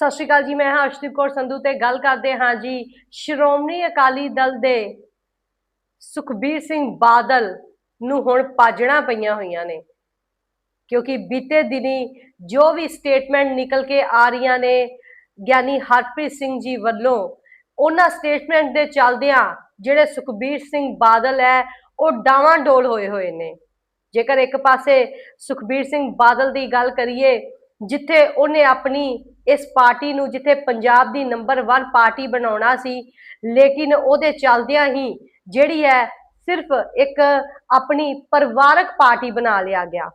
ਸਤਿ ਸ਼੍ਰੀ ਅਕਾਲ ਜੀ, ਮੈਂ ਹਾਂ ਅਰਸ਼ਦੀਪ ਕੌਰ ਸੰਧੂ ਤੇ ਗੱਲ ਕਰਦੇ ਹਾਂ ਜੀ ਸ਼੍ਰੋਮਣੀ ਅਕਾਲੀ ਦਲ ਦੇ ਸੁਖਬੀਰ ਸਿੰਘ ਬਾਦਲ ਨੂੰ ਹੁਣ ਪਾਜਣਾ ਪਈਆਂ ਹੋਈਆਂ ਨੇ। ਕਿਉਂਕਿ ਬੀਤੇ ਦਿਨੀ ਜੋ ਵੀ ਸਟੇਟਮੈਂਟ ਨਿਕਲ ਕੇ ਆ ਰਹੀਆਂ ਨੇ, ਗਿਆਨੀ ਹਰਪ੍ਰੀਤ ਸਿੰਘ ਜੀ ਵੱਲੋਂ, ਉਹਨਾਂ ਸਟੇਟਮੈਂਟ ਦੇ ਚੱਲਦਿਆਂ ਜਿਹੜੇ ਸੁਖਬੀਰ ਸਿੰਘ ਬਾਦਲ ਹੈ, ਉਹ ਡਾਵਾਂ ਡੋਲ ਹੋਏ ਹੋਏ ਨੇ। ਜੇਕਰ ਇੱਕ ਪਾਸੇ ਸੁਖਬੀਰ ਸਿੰਘ ਬਾਦਲ ਦੀ ਗੱਲ ਕਰੀਏ, ਜਿੱਥੇ ਉਹਨੇ ਆਪਣੀ ਇਸ ਪਾਰਟੀ ਨੂੰ ਜਿੱਥੇ ਪੰਜਾਬ ਦੀ ਨੰਬਰ 1 ਪਾਰਟੀ ਬਣਾਉਣਾ ਸੀ, ਲੇਕਿਨ ਉਹਦੇ ਚੱਲਦਿਆਂ ਹੀ ਜਿਹੜੀ ਹੈ ਸਿਰਫ ਇੱਕ ਆਪਣੀ ਪਰਿਵਾਰਕ ਪਾਰਟੀ ਬਣਾ ਲਿਆ ਗਿਆ।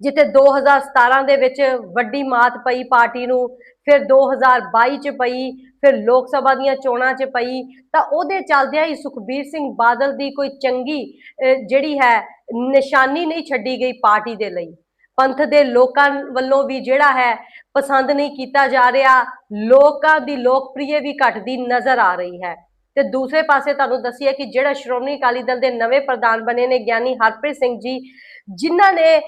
ਜਿੱਥੇ 2017 ਦੇ ਵਿੱਚ ਵੱਡੀ ਮਾਤ ਪਈ ਪਾਰਟੀ ਨੂੰ, ਫਿਰ 2022 ਚ ਪਈ, ਫਿਰ ਲੋਕ ਸਭਾ ਦੀਆਂ ਚੋਣਾਂ 'ਚ ਪਈ, ਤਾਂ ਉਹਦੇ ਚੱਲਦਿਆਂ ਹੀ ਸੁਖਬੀਰ ਸਿੰਘ ਬਾਦਲ ਦੀ ਕੋਈ ਚੰਗੀ ਜਿਹੜੀ ਹੈ ਨਿਸ਼ਾਨੀ ਨਹੀਂ ਛੱਡੀ ਗਈ ਪਾਰਟੀ ਦੇ ਲਈ। ਪੰਥ ਦੇ ਲੋਕਾਂ ਵੱਲੋਂ ਵੀ ਜਿਹੜਾ ਹੈ ਪਸੰਦ ਨਹੀਂ ਕੀਤਾ ਜਾ ਰਿਹਾ, ਲੋਕਾਂ ਦੀ ਲੋਕਪ੍ਰਿਯ ਵੀ ਘਟਦੀ ਨਜ਼ਰ ਆ ਰਹੀ ਹੈ। ਤੇ ਦੂਸਰੇ ਪਾਸੇ ਤੁਹਾਨੂੰ ਦੱਸੀਏ ਕਿ ਜਿਹੜਾ ਸ਼੍ਰੋਮਣੀ ਅਕਾਲੀ ਦਲ ਦੇ ਨਵੇਂ ਪ੍ਰਧਾਨ ਬਣੇ ਨੇ ਗਿਆਨੀ ਹਰਪ੍ਰੀਤ ਸਿੰਘ ਜੀ, ਜਿਨ੍ਹਾਂ ਨੇ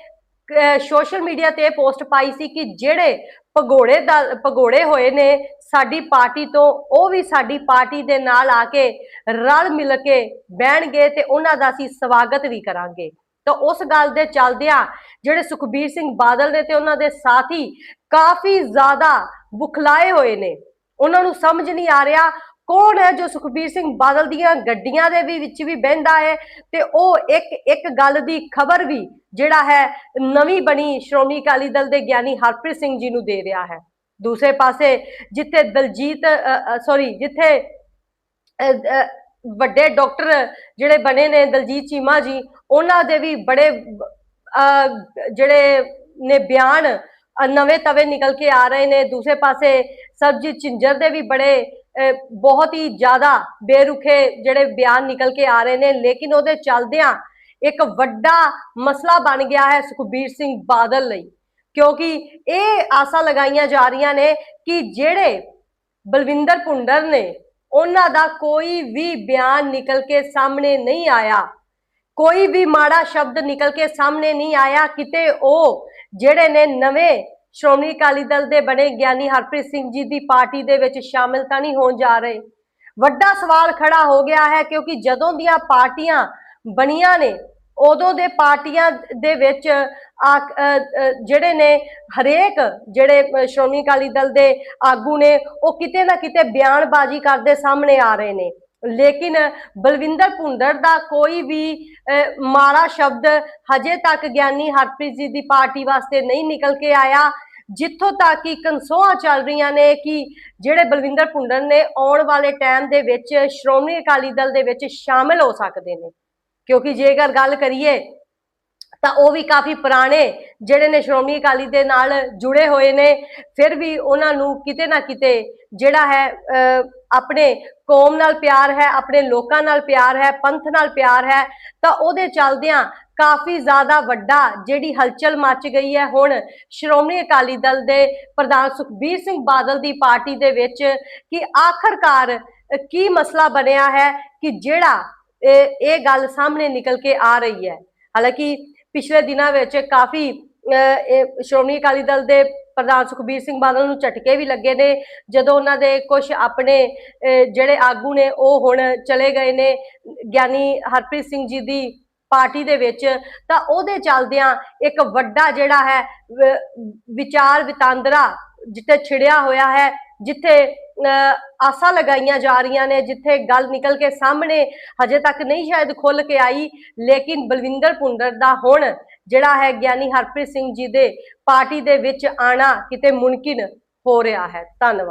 ਸੋਸ਼ਲ ਮੀਡੀਆ ਤੇ ਪੋਸਟ ਪਾਈ ਸੀ ਕਿ ਜਿਹੜੇ ਭਗੋੜੇ ਦਾ ਭਗੋੜੇ ਹੋਏ ਨੇ, ਸਾਡੀ ਪਾਰਟੀ ਤੋਂ, ਉਹ ਵੀ ਸਾਡੀ ਪਾਰਟੀ ਦੇ ਨਾਲ ਆ ਕੇ ਰਲ ਮਿਲ ਕੇ ਬਹਿਣਗੇ ਤੇ ਉਹਨਾਂ ਦਾ ਅਸੀਂ ਸਵਾਗਤ ਵੀ ਕਰਾਂਗੇ। ਤਾਂ ਉਸ ਗੱਲ ਦੇ ਚੱਲਦਿਆਂ ਜਿਹੜੇ ਸੁਖਬੀਰ ਸਿੰਘ ਬਾਦਲ ਨੇ ਤੇ ਉਹਨਾਂ ਦੇ ਸਾਥੀ ਕਾਫੀ ਜ਼ਿਆਦਾ ਬੁਖਲਾਏ ਹੋਏ ਨੇ। ਉਹਨਾਂ ਨੂੰ ਸਮਝ ਨਹੀਂ ਆ ਰਿਹਾ ਕੌਣ ਹੈ ਜੋ ਸੁਖਬੀਰ ਸਿੰਘ ਬਾਦਲ ਦੀਆਂ ਗੱਡੀਆਂ ਦੇ ਵੀ ਵਿੱਚ ਵੀ ਬਹਿੰਦਾ ਹੈ ਤੇ ਉਹ ਇੱਕ ਇੱਕ ਗੱਲ ਦੀ ਖਬਰ ਵੀ ਜਿਹੜਾ ਹੈ ਨਵੀਂ ਬਣੀ ਸ਼੍ਰੋਮਣੀ ਅਕਾਲੀ ਦਲ ਦੇ ਗਿਆਨੀ ਹਰਪ੍ਰੀਤ ਸਿੰਘ ਜੀ ਨੂੰ ਦੇ ਰਿਹਾ ਹੈ। ਦੂਸਰੇ ਪਾਸੇ ਜਿੱਥੇ ਦਲਜੀਤ ਸੌਰੀ ਜਿੱਥੇ ਵੱਡੇ ਡਾਕਟਰ ਜਿਹੜੇ ਬਣੇ ਨੇ ਦਲਜੀਤ ਚੀਮਾ ਜੀ, ਉਹਨਾਂ ਦੇ ਵੀ ਬੜੇ ਜਿਹੜੇ ਨੇ ਬਿਆਨ ਨਵੇਂ ਤਵੇ ਨਿਕਲ ਕੇ ਆ ਰਹੇ ਨੇ। ਦੂਸਰੇ ਪਾਸੇ ਸਰਬਜੀਤ ਚਿੰਜਰ ਦੇ ਵੀ ਬੜੇ ਬਹੁਤ ਹੀ ਜ਼ਿਆਦਾ ਬੇਰੁਖੇ ਜਿਹੜੇ ਬਿਆਨ ਨਿਕਲ ਕੇ ਆ ਰਹੇ ਨੇ। ਲੇਕਿਨ ਉਹਦੇ ਚੱਲਦਿਆਂ ਇੱਕ ਵੱਡਾ ਮਸਲਾ ਬਣ ਗਿਆ ਹੈ ਸੁਖਬੀਰ ਸਿੰਘ ਬਾਦਲ ਲਈ। ਕਿਉਂਕਿ ਇਹ ਆਸਾਂ ਲਗਾਈਆਂ ਜਾ ਰਹੀਆਂ ਨੇ ਕਿ ਜਿਹੜੇ ਬਲਵਿੰਦਰ ਭੁੰਡਰ ਨੇ ਉਹਨਾਂ ਦਾ ਕੋਈ ਵੀ ਬਿਆਨ ਨਿਕਲ ਕੇ ਸਾਹਮਣੇ ਨਹੀਂ ਆਇਆ। ਕੋਈ ਵੀ ਮਾੜਾ ਸ਼ਬਦ ਨਿਕਲ ਕੇ ਸਾਹਮਣੇ ਨਹੀਂ ਆਇਆ। ਕਿਤੇ ਉਹ ਜਿਹੜੇ ਨੇ ਨਵੇਂ ਸ਼੍ਰੋਮਣੀ ਅਕਾਲੀ ਦਲ ਦੇ ਬਣੇ ਗਿਆਨੀ ਹਰਪ੍ਰੀਤ ਸਿੰਘ ਜੀ ਦੀ ਪਾਰਟੀ ਦੇ ਵਿੱਚ ਸ਼ਾਮਿਲ ਤਾਂ ਨਹੀਂ ਹੋਣ ਜਾ ਰਹੇ। ਵੱਡਾ ਸਵਾਲ ਖੜਾ ਹੋ ਗਿਆ ਹੈ ਕਿਉਂਕਿ ਜਦੋਂ ਦੀਆਂ ਪਾਰਟੀਆਂ ਬਣੀਆਂ ਨੇ ਉਦੋਂ ਦੇ ਪਾਰਟੀਆਂ ਦੇ ਵਿੱਚ ਜਿਹੜੇ ਨੇ ਹਰੇਕ ਜਿਹੜੇ ਸ਼੍ਰੋਮਣੀ ਅਕਾਲੀ ਦਲ ਦੇ ਆਗੂ ਨੇ ਉਹ ਕਿਤੇ ਨਾ ਕਿਤੇ ਬਿਆਨਬਾਜ਼ੀ ਕਰਦੇ ਸਾਹਮਣੇ ਆ ਰਹੇ ਨੇ। ਲੇਕਿਨ ਬਲਵਿੰਦਰ ਭੁੰਡਰ ਦਾ ਕੋਈ ਵੀ ਅ, ਮਾੜਾ ਸ਼ਬਦ ਹਜੇ ਤੱਕ ਗਿਆਨੀ ਹਰਪ੍ਰੀਤ ਜੀ ਦੀ ਪਾਰਟੀ ਵਾਸਤੇ ਨਹੀਂ ਨਿਕਲ ਕੇ ਆਇਆ। ਜਿੱਥੋਂ ਤੱਕ ਕਿ ਕਨਸੋਆਂ ਚੱਲ ਰਹੀਆਂ ਨੇ ਕਿ ਜਿਹੜੇ ਬਲਵਿੰਦਰ ਭੁੰਡਰ ਨੇ ਆਉਣ ਵਾਲੇ ਟਾਈਮ ਦੇ ਵਿੱਚ ਸ਼੍ਰੋਮਣੀ ਅਕਾਲੀ ਦਲ ਦੇ ਵਿੱਚ ਸ਼ਾਮਿਲ ਹੋ ਸਕਦੇ ਨੇ। ਕਿਉਂਕਿ ਜੇਕਰ ਗੱਲ ਕਰੀਏ ਤਾਂ ਉਹ ਵੀ ਕਾਫੀ ਪੁਰਾਣੇ ਜਿਹੜੇ ਨੇ ਸ਼੍ਰੋਮਣੀ ਅਕਾਲੀ ਦੇ ਨਾਲ ਜੁੜੇ ਹੋਏ ਨੇ ਫਿਰ ਵੀ ਉਹਨਾਂ ਨੂੰ ਕਿਤੇ ਨਾ ਕਿਤੇ ਜਿਹੜਾ ਹੈ ਅਹ, ਆਪਣੇ ਕੌਮ ਨਾਲ ਪਿਆਰ ਹੈ ਆਪਣੇ ਲੋਕਾਂ ਨਾਲ ਪਿਆਰ ਹੈ ਪੰਥ ਨਾਲ ਪਿਆਰ ਹੈ ਤਾਂ ਉਹਦੇ ਚੱਲਦਿਆਂ ਕਾਫੀ ਜ਼ਿਆਦਾ ਵੱਡਾ ਜਿਹੜੀ ਹਲਚਲ ਮਚ ਗਈ ਹੈ ਹੁਣ ਸ਼੍ਰੋਮਣੀ ਅਕਾਲੀ ਦਲ ਦੇ ਪ੍ਰਧਾਨ ਸੁਖਬੀਰ ਸਿੰਘ ਬਾਦਲ ਦੀ ਪਾਰਟੀ ਦੇ ਵਿੱਚ ਕਿ ਆਖਰਕਾਰ ਕੀ ਮਸਲਾ ਬਣਿਆ ਹੈ ਕਿ ਜਿਹੜਾ ਇਹ ਗੱਲ ਸਾਹਮਣੇ ਨਿਕਲ ਕੇ ਆ ਰਹੀ ਹੈ। ਹਾਲਾਂਕਿ ਪਿਛਲੇ ਦਿਨਾਂ ਵਿੱਚ ਕਾਫੀ ਸ਼੍ਰੋਮਣੀ ਅਕਾਲੀ ਦਲ ਦੇ ਪ੍ਰਧਾਨ ਸੁਖਬੀਰ ਸਿੰਘ ਬਾਦਲ ਨੂੰ ਝਟਕੇ ਵੀ ਲੱਗੇ ਨੇ। ਜਦੋਂ ਉਹਨਾਂ ਦੇ ਕੁਝ ਆਪਣੇ ਜਿਹੜੇ ਆਗੂ ਨੇ ਉਹ ਹੁਣ ਚਲੇ ਗਏ ਨੇ, ਗਿਆਨੀ ਹਰਪ੍ਰੀਤ ਸਿੰਘ ਜੀ ਦੀ ਪਾਰਟੀ ਦੇ ਵਿੱਚ, ਤਾਂ ਉਹਦੇ ਚੱਲਦਿਆਂ ਇੱਕ ਵੱਡਾ ਜਿਹੜਾ ਹੈ ਵਿਚਾਰ ਵਿਤੰਦਰਾ ਜਿੱਥੇ ਛਿੜਿਆ ਹੋਇਆ ਹੈ, ਜਿੱਥੇ ਆਸਾਂ ਲਗਾਈਆਂ ਜਾ ਰਹੀਆਂ ਨੇ ਜਿੱਥੇ ਗੱਲ ਨਿਕਲ ਕੇ ਸਾਹਮਣੇ ਹਜੇ ਤੱਕ ਨਹੀਂ ਸ਼ਾਇਦ ਖੁੱਲ ਕੇ ਆਈ, ਲੇਕਿਨ ਬਲਵਿੰਦਰ ਭੁੰਡਰ ਦਾ ਹੁਣ ਜਿਹੜਾ ਹੈ ਗਿਆਨੀ ਹਰਪ੍ਰੀਤ ਸਿੰਘ ਜੀ ਦੇ ਪਾਰਟੀ ਦੇ ਵਿੱਚ ਆਣਾ ਕਿਤੇ ਮੁਮਕਿਨ ਹੋ ਰਿਹਾ ਹੈ। ਧੰਨਵਾਦ।